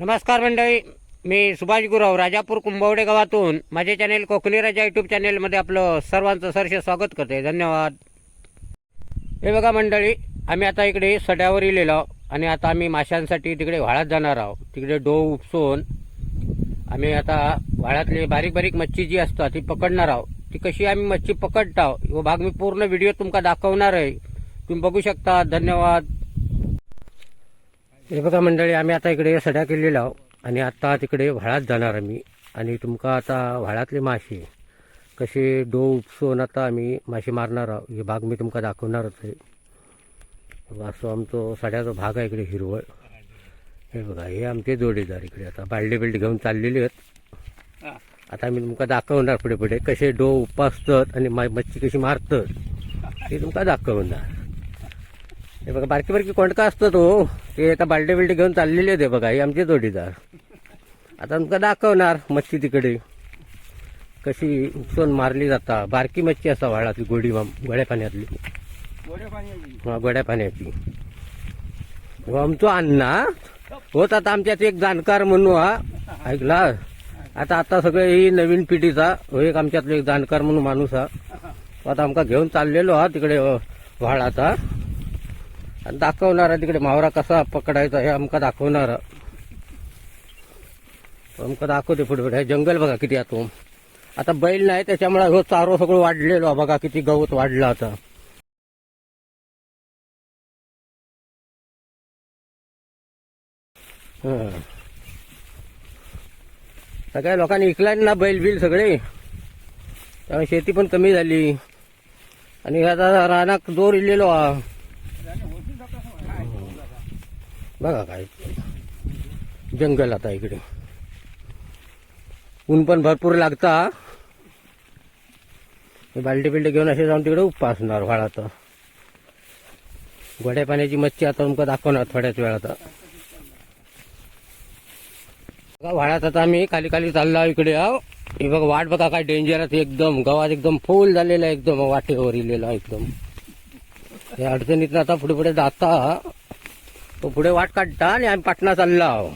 नमस्कार मंडळी मी सुभाष गुराव राजापूर कुंभवडे गावातून माझे चॅनेल कोकणी राजा यूट्यूब चॅनेलमध्ये आपलं सर्वांचं सरसे स्वागत करते धन्यवाद. हे बघा मंडळी आम्ही आता इकडे सड्यावर इलेलो आणि आता आम्ही माशांसाठी तिकडे व्हाळात जाणार आहोत. तिकडे डो उपसून आम्ही आता व्हाळातली बारीक बारीक मच्छी जी असतात ती पकडणार आहोत. ती कशी आम्ही मच्छी पकडतो हो भाग मी पूर्ण व्हिडिओ तुमका दाखवणार आहे. तुम्ही बघू शकता. धन्यवाद. हे बघा मंडळी आम्ही आता इकडे सड्या केलेला आहोत आणि आता तिकडे व्हाळात जाणार आम्ही. आणि तुमका आता व्हाळातले मासे कसे डो उपसून आता आम्ही मासे मारणार आहोत. हे भाग मी तुमका दाखवणारच आहे. बघा, असं आमचं सड्याचा भाग आहे इकडे हिरवळ. हे बघा हे आमचे जोडीदार इकडे आता बालडी बिल्डी घेऊन चाललेले आहेत. आता मी तुमका दाखवणार पुढे पुढे कसे डो उपासतात आणि मा- मच्छी कशी मारतात ते तुमका दाखवणार. हे बघा बारकी बारकी कोंडका असतात हो. ते आता बालडे बिल्डे घेऊन चाललेले होते बघा हे आमचे जोडीदार. आता तुमका दाखवणार मच्छी तिकडे. कशी उपसून मारली जाता. बारकी मच्छी असा वाळातली गोडी गोड्या पाण्यातली हा गोड्या पाण्याची हो आमचो अण्णा. होत आता आमच्यात एक जाणकार म्हणून हा. ऐकला? आता आता सगळे ही नवीन पिढीचा हो एक आमच्यातलो एक जाणकार म्हणून माणूस हा. तो आता आमका घेऊन चाललेलो हा तिकडे व्हाळाचा आणि दाखवणार तिकडे मावरा कसा पकडायचा हे आमका दाखवणार. आहे. आमका दाखवते पुढे पुढे. हे जंगल बघा किती आतो आता बैल नाही त्याच्यामुळे हो चारो सगळं वाढलेलो बघा किती गवत वाढला आता. हं. सगळ्या लोकांनी इकला ना बैल बिल सगळे. त्यामुळे शेती पण कमी झाली. आणि आता रानात जोर इलेलो हा बघा काय. जंगल आता इकडे. ऊन पण भरपूर लागता बाल्टी बिल्टी घेऊन असे जाऊन तिकडे उपासणार तर गोड्या पाण्याची मच्छी आता तुमका दाखवणार थोड्याच वेळात. बघा व्हाळात आता आम्ही खाली खाली चाललो इकडे आहो हे बघा वाट बघा काय डेंजरस एकदम. गवात एकदम फुल झालेला आहे एकदम वाटेवर इलेला एकदम. या अडचणीत आता पुढे पुढे जाता तो पुढे वाट काढता आणि आम्ही पाटणा चालला. आहो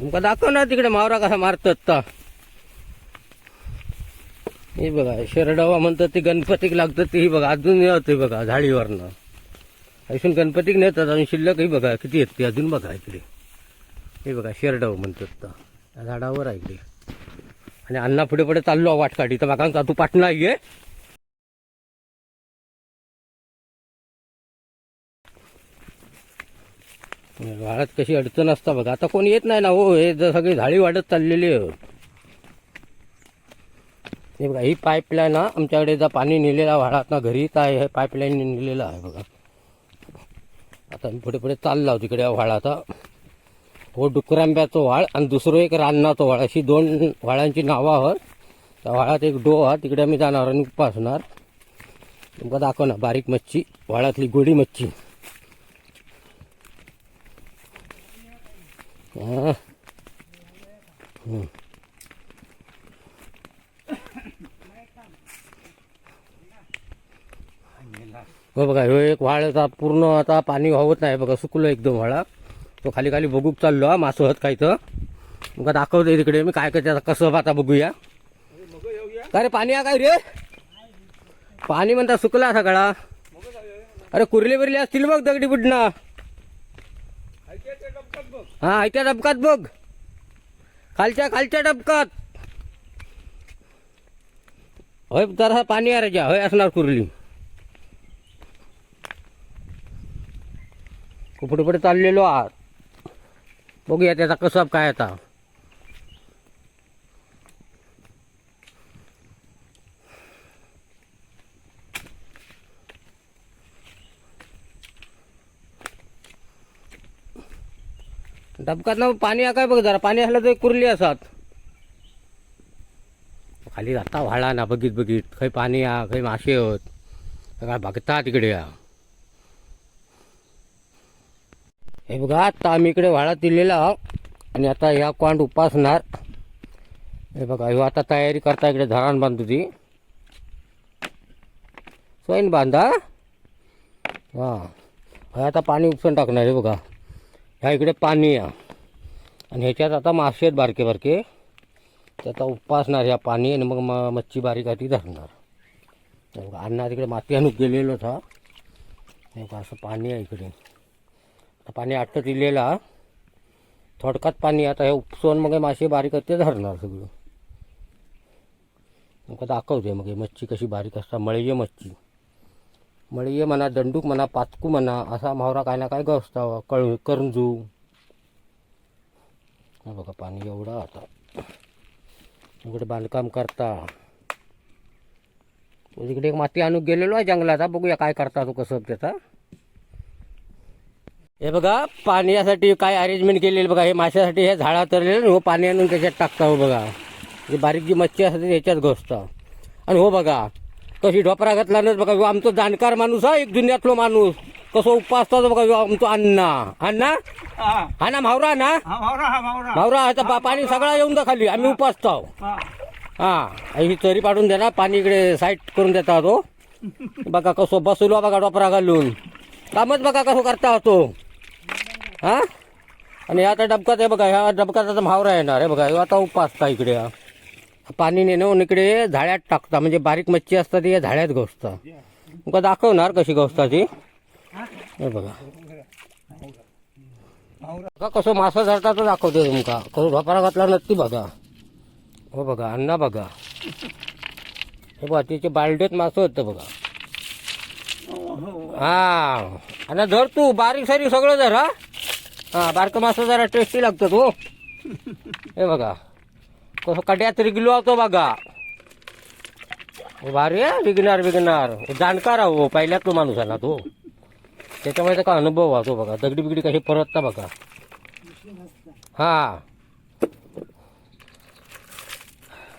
तुमका दाखव ना तिकडे मावरा कसा मारतात ता. हे बघा शेरडावा म्हणतात ते गणपतीक लागतात ते ही बघा अजून येते बघा झाडीवरनं. अजून गणपतीक नेतात आणि शिल्लकही बघा किती येते अजून बघा इकडे. हे बघा शेरडाव म्हणतात तर त्या झाडावर आहे इकडे. आणि अण्णा पुढे पुढे चाललो वाट काढी. तर माका तू पाटणा ये वाळात कशी अडचण असता बघा. आता कोणी येत नाही ना हो हे जर सगळी झाडी वाढत चाललेली आहे. हे बघा ही पाईपलाईन हा आमच्याकडे जर पाणी नेलेला वाळात ना घरी काय हे पाईपलाईन नेलेलं आहे बघा. आता मी पुढे पुढे चालला आहोत तिकडे व्हाळात हो डुकरांब्याचं व्हाळ आणि दुसरं एक रान्नाचं वाळ अशी दोन व्हाळांची नावं आहोत. त्या व्हाळात एक डो हा तिकडे आम्ही जाणार आणि उपासणार. तुमका दाखवणार बारीक मच्छी वाळातली गोडी मच्छी हा. हम्म. हो बघा ह्यो एक व्हाळ आता पूर्ण आता पाणी वाहत नाही. बघा सुकलो एकदम व्हाळा तो खाली खाली बघूक चाललो हा मासो होत काय तर मग दाखवते तिकडे मी काय करते आता कसं आता बघूया. अरे रे पाणी आहे काय रे? पाणी म्हणता सुकला सगळा. अरे कुर्ले बिरली असतील बघ दगडी बुडना हा ऐत्या डबकात बघ. खालच्या खालच्या डबकात. होय जरा पाणी आहे राजा होय असणार कुरली. कुपडे पुढे चाललेलो आहात. बघूया त्याचा कसं काय आता. डबकातनं पाणी आहे काय बघ जरा. पाणी असलं तर कुरली असत. खाली जाता व्हाळा ना बघित बघित. खंय पाणी हा खंय मासे होत काय बघता तिकडे या. हे बघा आता आम्ही इकडे व्हाळा दिलेला आहोत. आणि आता ह्या कोंड उपासणार. हे बघा ह्यो आता तयारी करता इकडे धरण बांधतो ती. सोयीन बांधा. हां. आता पाणी उपसून टाकणार हे बघा. ह्या इकडे पाणी आहे आणि ह्याच्यात आता मासे आहेत बारके बारके. ते आता उपासणार ह्या पाणी आणि मग म मच्छी बारीक आहे ती धरणार. अण्णा तिकडे माती आणून गेलेलोच होता असं पाणी आहे इकडे. आता पाणी आटत दिलेला. थोडकात पाणी आता हे उपसून मग मासे बारीक आहेत ते धरणार सगळं. मग दाखवते मग हे मच्छी कशी बारीक असतात. मळीये मच्छी. मळीये म्हणा दंडूक म्हणा पातकू म्हणा असा मावरा काय ना काय गसता कळ करंजू बघा पाणी एवढं आता. इकडे बांधकाम करता. इकडे तिकडे एक माती आणून गेलेलो आहे जंगलाचा बघूया काय करता तो कसं त्याचा. हे बघा पाण्यासाठी काय अरेंजमेंट केलेलं बघा. हे माशासाठी हे झाडा तरलेलं हो पाणी आणून त्याच्यात टाकता हो बघा. जी बारीक जी मच्छी असते त्याच्यात घोसता. आणि हो बघा कशी ढोपरा घातला ना बघा आमचा जाणकार माणूस हा एक दुनियातलो माणूस. कसं उपवासता बघा आमचा अण्णा. अण्णा? हा. हा ना मावरा ना? हा मावरा हा मावरा. मावरा आता पाणी सगळा येऊन जा खाली आम्ही उपासतो हा. हा ही चरी पाडून देणार पाणी इकडे साईड करून देता तो. बघा कसं बसलो बघा डोपरा घालून. कामच बघा कसं करता होतो हा? आणि आता डबकात आहे बघा ह्या डबकात आता म्हावरा येणार आहे बघा आता उपासता इकडे हा. पाणी नेणं इकडे झाड्यात टाकता म्हणजे बारीक मच्छी असतात ती या झाड्यात घोसता. तुमका दाखवणार कशी घोसता ती हे बघा. बघा कसं मासा धरता तर दाखवतो तुमका. कसं ढोपारा घातला नक्की बघा. हो बघा अण्णा बघा. हे बघा तिचे बालडेत मासं होतं बघा. हा. आणि धर तू बारीक सारीक सगळं धर हा. हा बारकं मासं जरा टेस्टी लागतं हो हे बघा. कसं कड्यात रिगलो होतो बघा भारी आहे विघणार विघणार जाणकार आहे हो पहिल्यात तो माणूस आहे ना तो त्याच्यामुळे त्याचा अनुभव वाहतो बघा दगडी बिगडी कशी परतता बघा हा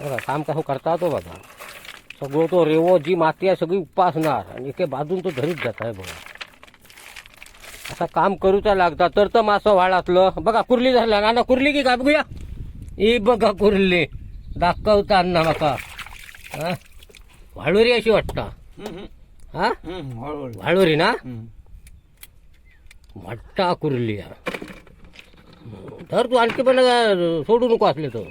बघा काम कसं करता तो बघा सगळं तो रेवो जी माती आहे सगळी उपासणार आणि एके बाजून तो धरीत जात आहे बघा असा काम करूचा लागता तर तर मासं वाळातलं बघा कुर्ली झाला ना ना कुर्ली की काय बघूया ही बघा कुर्ली दाखवता अण्णा माका हा वाळुरी अशी वाटता हा वाळुरी ना वाटता कुर्ली हा. तर तू आणखी पण सोडू नको असले तर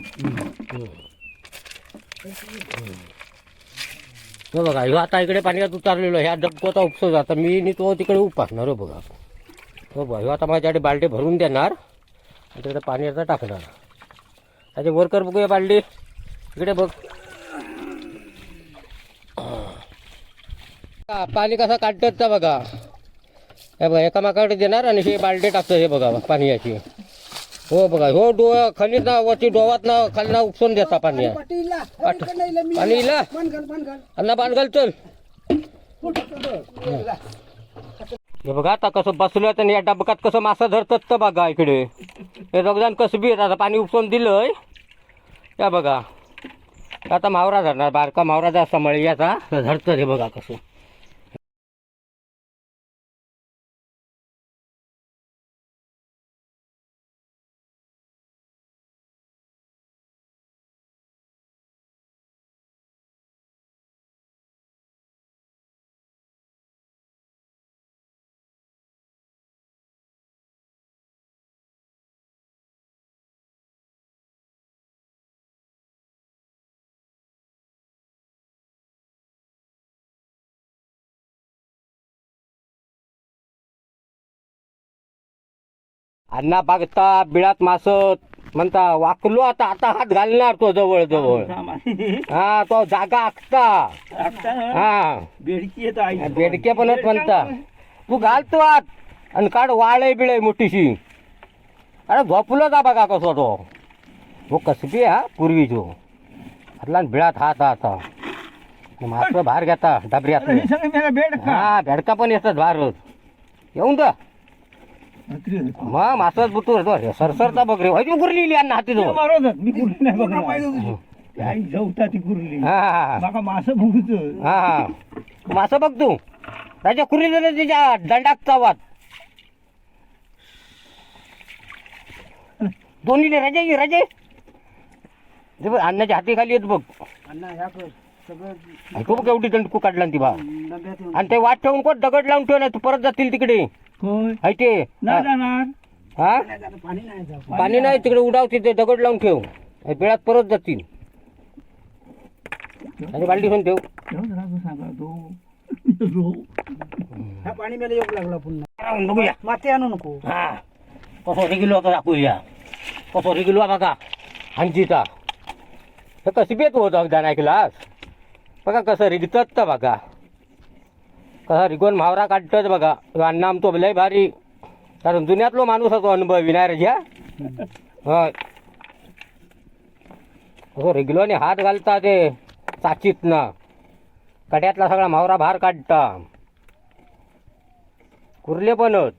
हो बघा ह्यो आता इकडे पाण्यात उतारलेलो ह्या डबकोचा उपसोज जाता मी नी तो तिकडे उपासणार हो बघा हो बघा ह्यो आता माझ्याकडे बालटे भरून देणार आणि तिकडे पाणी आता टाकणार त्याचे वर कर बघूया बालडी. इकडे बघ. पाणी कसं काढतात का बघा. हे बघा एका माकाकडे देणार आणि हे बालडे टाकतं हे बघा पाण्याची. हो बघा हो डोळा खाली ना वरती डोवात ना खाली ना उपसून देता पाणी. पाणी इला बाण घाल चल. हे बघा आता कसं बसलं आणि या डबकात कसं मासा धरतात तर बघा इकडे. हे दोघजण कसं बी आता पाणी उपसून दिलंय. या बघा. आता मावरा धरणार बारका मावरा जास्त मळीयाचा धरतं हे बघा कसं. अण्णा बघता बिळात मास म्हणता वाकलो आता आता हात घालणार तो जवळ जवळ हा तो जागा आखता. हा. बेडकी येत आई बेडके पण आहेत म्हणता. तू घालतो आत आणि काढ वाळे बिळे मोठीशी. अरे झोपलो जा बघा कसो तो. हो कसबी हा पूर्वी तो हातला बिळात हात आता. मास बाहेर घेता डबऱ्यात हा भेडका पण येतात बाहेर येऊन जा. मग मासाच बुतू सरसरता बघ रे व्हायची कुरली अन्न हाती जवळ? मारो मी कुर्ली नाही बघणार आई जवता ती कुर्ली हा हा माका मासं बघूच. हा मासं बघ तू. त्याच्या कुरली त्याच्या दंडाक चावात. दोन्ही रजे ये रजे. ते बघ अन्नाच्या हाती खाली येत बघ. ऐकू बघ एवढी दंडकू काढला ती बा. आणि ते वाट ठेवून कोण दगड लावून ठेव तू परत जातील तिकडे. होय. आहे ते. नाही जाणार. हा? पाणी नाही जात. पाणी नाही तिकडे उडाव तिथे दगड लावून ठेव. आणि बिळात परत जातील. आणि बालटी पण ठेव. सांगा तो. हा पाणी मेला येऊ लागला पुन्हा. बघूया. माती आणू नको. हा. कसं रेगिलो आता दाखवूया. कसं रेगिलो बघा. हांजीचा हे कशी बेत होतं अगदा नाही क्लास बघा कसं रिगतात बघा. रिगून म्हावरा काढतच बघा. अण्णा आमचो लय भारी. कारण जुन्यातलो माणूस होतो अनुभव विनायराजा होय असं रेगिलोने हात घालता ते चाचीत ना कड्यातला सगळा म्हावरा बाहेर काढता. कुर्ले पणच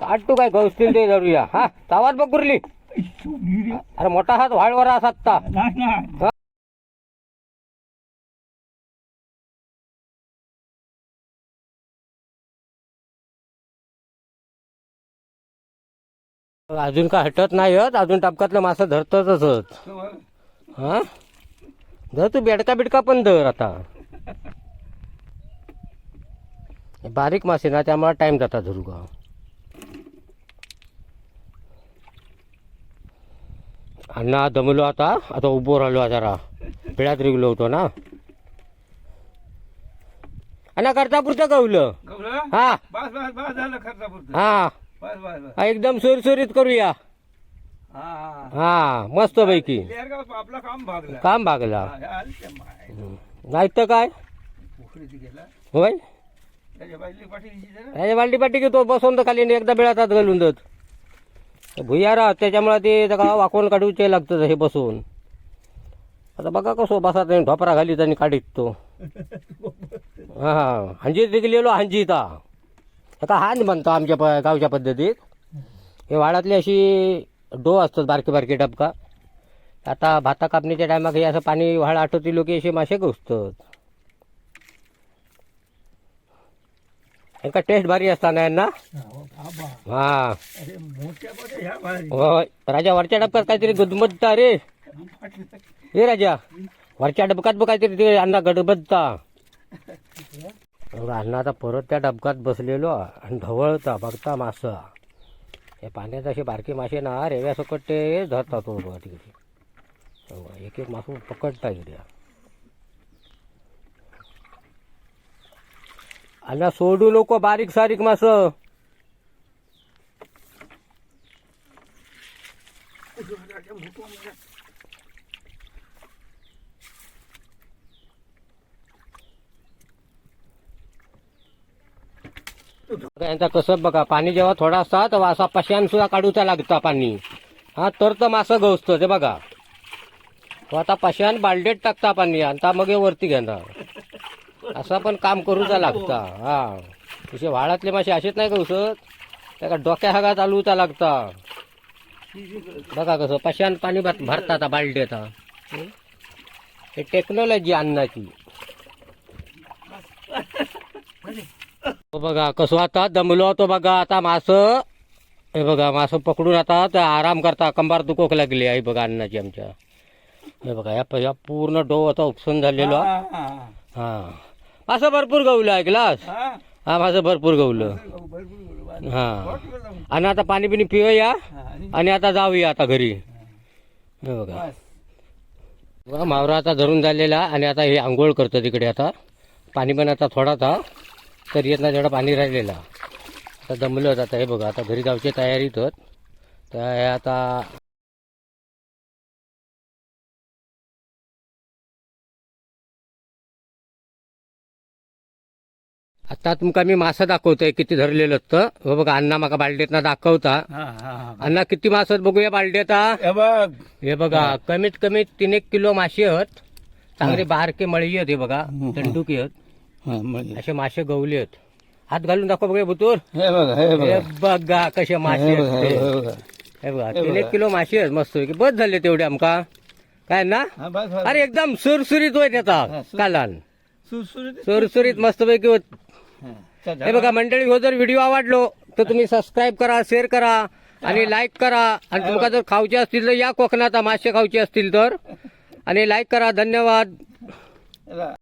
काढतो काय गौसतील ते धरूया. हा तावात बघ कुर्ली. अरे मोठा हात वाळवर असता अजून काय हटत नाही हत अजून टपकातलं मासं धरतच हा? धर तू बेडका बिडका पण धर आता. बारीक मासे ना त्यामुळे टाइम जाता धरू का अण्णा दमलो आता. आता उभो राहिलो जरा. पिळ्यात रिगलो होतो ना. अण्णा करता पुरतं गवलं? हा. बस बस बस झालं खर्चापुरतं हा. हा, एकदम सुरसुरीत करूया. हा हा हा. मस्त पैकी आपलं काम भागलं. काम भागला. हा, आलं ते माय. नाही तर काय? पोखरीत गेला. होय? त्याच्या बाईली पाठीची जरा बसवून तर खाली आणि एकदा बिळातात घालून देत. भुयारा त्याच्यामुळे ते जगा वाकवून काढूचे लागतं हे बसवून. आता बघा कसं बसा त्याने ढोपरा घालीत आणि काढीत तो. हा हा. हंजीत गेलेलो हंजीता आता हांज म्हणतो आमच्या प गावच्या पद्धतीत. हे वाडातली अशी डो असतात बारके बारके डबका. आता भाता कापणीच्या टायमाक हे असं पाणी व्हाळ आठवती लोक असे मासे घुसतात. एका टेस्ट भारी असताना यांना. हो. हा ह्या राजा वरच्या डबक्यात काहीतरी गुदमदता रे. हे राजा वरच्या डबक्यात बघ काहीतरी ते अण्णा गडबदता अण्णा आता परत त्या डबकात बसलेलो आणि ढवळता बघता मासा. हे पाण्यात असे बारके मासे ना रेव्यासकट ते धरतात तो हो तिकडे. हो, एक एक मास पकडता इकडे. आणि सोडू नको बारीक सारीक मास. यांचा कसं बघा पाणी जेव्हा थोडा असता तेव्हा असा पश्यान सुद्धा काढूचा लागता पाणी. हा तर तर मासं गवसतं ते बघा. आता पश्यान बालडेत टाकता पाणी आणि मग वरती घेणार. असं पण काम करूचा लागता. हा. तसे व्हाळातले मासे असेच नाही गवसत त्या डोक्या हागा चालूचा लागता. बघा कसं पश्यान पाणी भरता आता बालडेत हे टेक्नॉलॉजी अन्नाची. हो बघा कसं आता दमलो तो बघा आता मास. हे बघा मास पकडून आता ते आराम करता कंबार दुखोक लागली आहे बघा अन्नाची आमच्या. हे बघा या या पूर्ण डो आता उपसून झालेलो. हा. मासं भरपूर गवलं आहे ग्लास. हा. मासं भरपूर गवलं. हा. आणि आता पाणी बिणी पिऊया आणि? आता जाऊया आता घरी. हे बघा. मावरा आता धरून झालेला आणि आता हे आंघोळ करतं तिकडे आता. पाणी पण आता थोडाच हा तर येत नाही तेवढा पाणी राहिलेला. आता दमलं आता हे बघा आता घरी जाऊची तयारीत होत तर हे आता आता तुमका मी मासं दाखवतोय किती धरलेलं तर. हो बघा अण्णा माका बालडेतना दाखवता. अण्णा किती मास बघूया बालडेता हे बघ. हे बघा कमीत कमी तीन एक किलो मासे आहेत. चांगले बारके मळी आहेत हे बघा दंडुकी आहेत. असे मासे गवले आहेत. हात घालून दाखव बघा बुतूर. हे बघ हे बघ. हे बघा कसे मासे हे बघ, आहेत हे ते. बघ, हे बघ. बघा तीन. एक किलो मासे आहेत मस्त बस झाले तेवढे आमका. काय ना? हा, बस, बस. अरे एकदम सुरसुरीत होय त्याचा. हा, सुर- कालान. सुरसुरीत. सुरसुरीत मस्त पैकी होत. हा, चल, हे बघा मंडळी हो जर व्हिडिओ आवडलो तर तुम्ही सबस्क्राईब करा शेअर करा आणि लाईक करा. आणि तुमका जर खाऊचे असतील तर या कोकणात मासे खाऊचे असतील तर. आणि लाईक करा धन्यवाद.